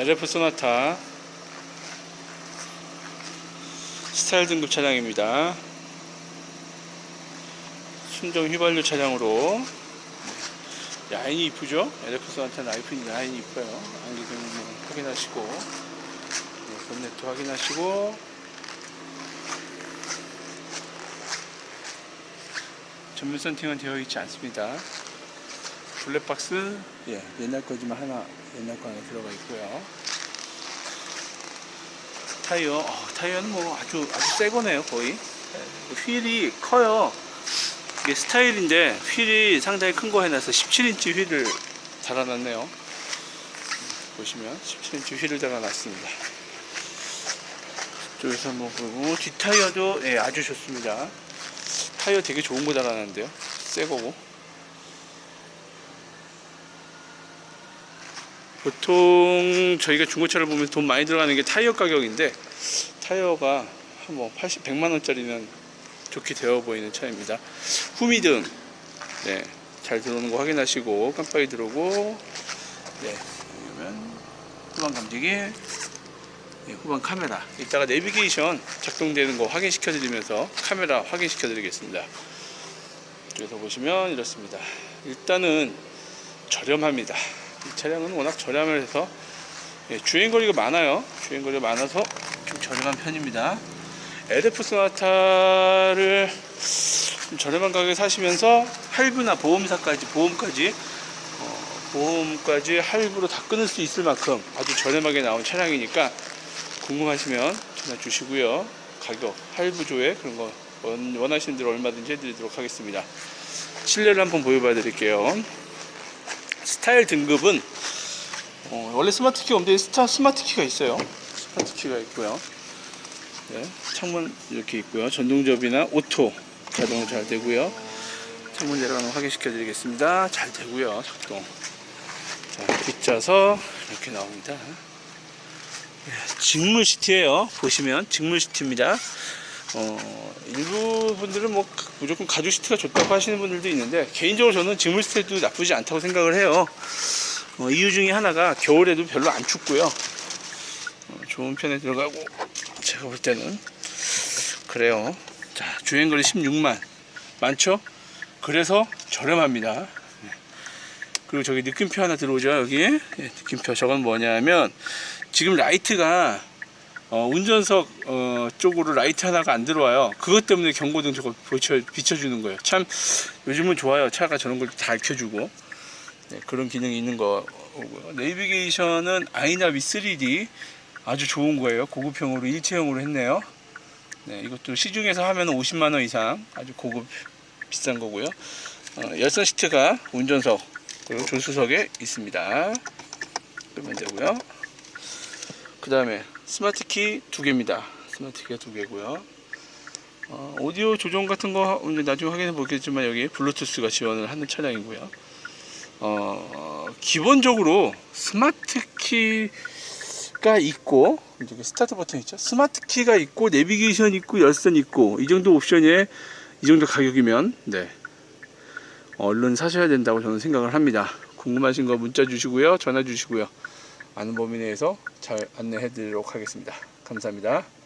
LF 소나타 스타일 등급 차량입니다. 순정 휘발유 차량으로 라인이 이쁘죠? LF 소나타 라이프 라인이 이뻐요. 안기등 확인하시고 네, 본네트 확인하시고 전면 선팅은 되어 있지 않습니다. 블랙박스 예 옛날 거지만 하나 옛날 거 안에 들어가 있고요. 타이어 어, 타이어는 뭐 아주 아주 새 거네요 거의 휠이 커요. 이게 스타일인데 휠이 상당히 큰 거 해놔서 17인치 휠을 달아놨네요. 보시면 17인치 휠을 달아놨습니다. 쪽에서 한번 보고 뒷타이어도 예, 아주 좋습니다. 타이어 되게 좋은 거 달아놨는데요. 새 거고. 보통 저희가 중고차를 보면 돈 많이 들어가는 게 타이어 가격인데 타이어가 뭐 80, 100만 원짜리는 좋게 되어 보이는 차입니다. 후미등 네, 잘 들어오는 거 확인하시고 깜빡이 들어오고 네, 그러면 후방 감지기 네, 후방 카메라 이따가 내비게이션 작동되는 거 확인시켜 드리면서 카메라 확인시켜 드리겠습니다. 그래서 보시면 이렇습니다. 일단은 저렴합니다. 이 차량은 워낙 저렴해서 예, 주행거리가 많아요. 주행거리가 많아서 좀 저렴한 편입니다. LF 소나타를 좀 저렴한 가격에 사시면서 할부나 보험사까지 보험까지 어, 보험까지 할부로 다 끊을 수 있을 만큼 아주 저렴하게 나온 차량이니까 궁금하시면 전화 주시고요. 가격 할부 조회 그런 거 원- 원하시는 대로 얼마든지 해드리도록 하겠습니다. 실내를 한번 보여봐 드릴게요. 스타일 등급은 어, 원래 스마트 키가 없는데 스타 스마트 키가 있어요. 스마트 키가 있고요. 네, 창문 이렇게 있고요. 전동접이나 오토 자동으로 잘 되고요. 창문 내려가는 거 확인시켜 드리겠습니다. 잘 되고요. 작동. 자, 뒷좌석 이렇게 나옵니다. 네, 직물 시트예요. 보시면 직물 시트입니다. 어, 일부 분들은 뭐 무조건 가죽 시트가 좋다고 하시는 분들도 있는데 개인적으로 저는 직물 시트도 나쁘지 않다고 생각을 해요. 어, 이유 중에 하나가 겨울에도 별로 안 춥고요. 어, 좋은 편에 들어가고 제가 볼 때는 그래요. 자 주행거리 16만 많죠? 그래서 저렴합니다. 네. 그리고 저기 느낌표 하나 들어오죠 여기 예, 느낌표 저건 뭐냐면 지금 라이트가 어, 운전석 어, 쪽으로 라이트 하나가 안 들어와요. 그것 때문에 경고등 저거 비춰, 비춰주는 거예요. 참 요즘은 좋아요. 차가 저런 걸다 켜주고 네, 그런 기능이 있는 거고요. 내비게이션은 아이나비 3D 아주 좋은 거예요. 고급형으로 일체형으로 했네요. 네, 이것도 시중에서 하면 50만 원 이상 아주 고급 비싼 거고요. 어, 열선 시트가 운전석 그리고 조수석에 있습니다. 끄면 되고요. 그 다음에 스마트 키 두 개입니다. 스마트 키가 두 개고요. 어, 오디오 조정 같은 거 나중에 확인해 보겠지만 여기 블루투스가 지원을 하는 차량이고요. 어, 기본적으로 스마트 키가 있고 이제 그 스타트 버튼 있죠. 스마트 키가 있고 내비게이션 있고 열선 있고 이 정도 옵션에 이 정도 가격이면 네 얼른 사셔야 된다고 저는 생각을 합니다. 궁금하신 거 문자 주시고요, 전화 주시고요. 아는 범위 내에서 잘 안내해 드리도록 하겠습니다. 감사합니다.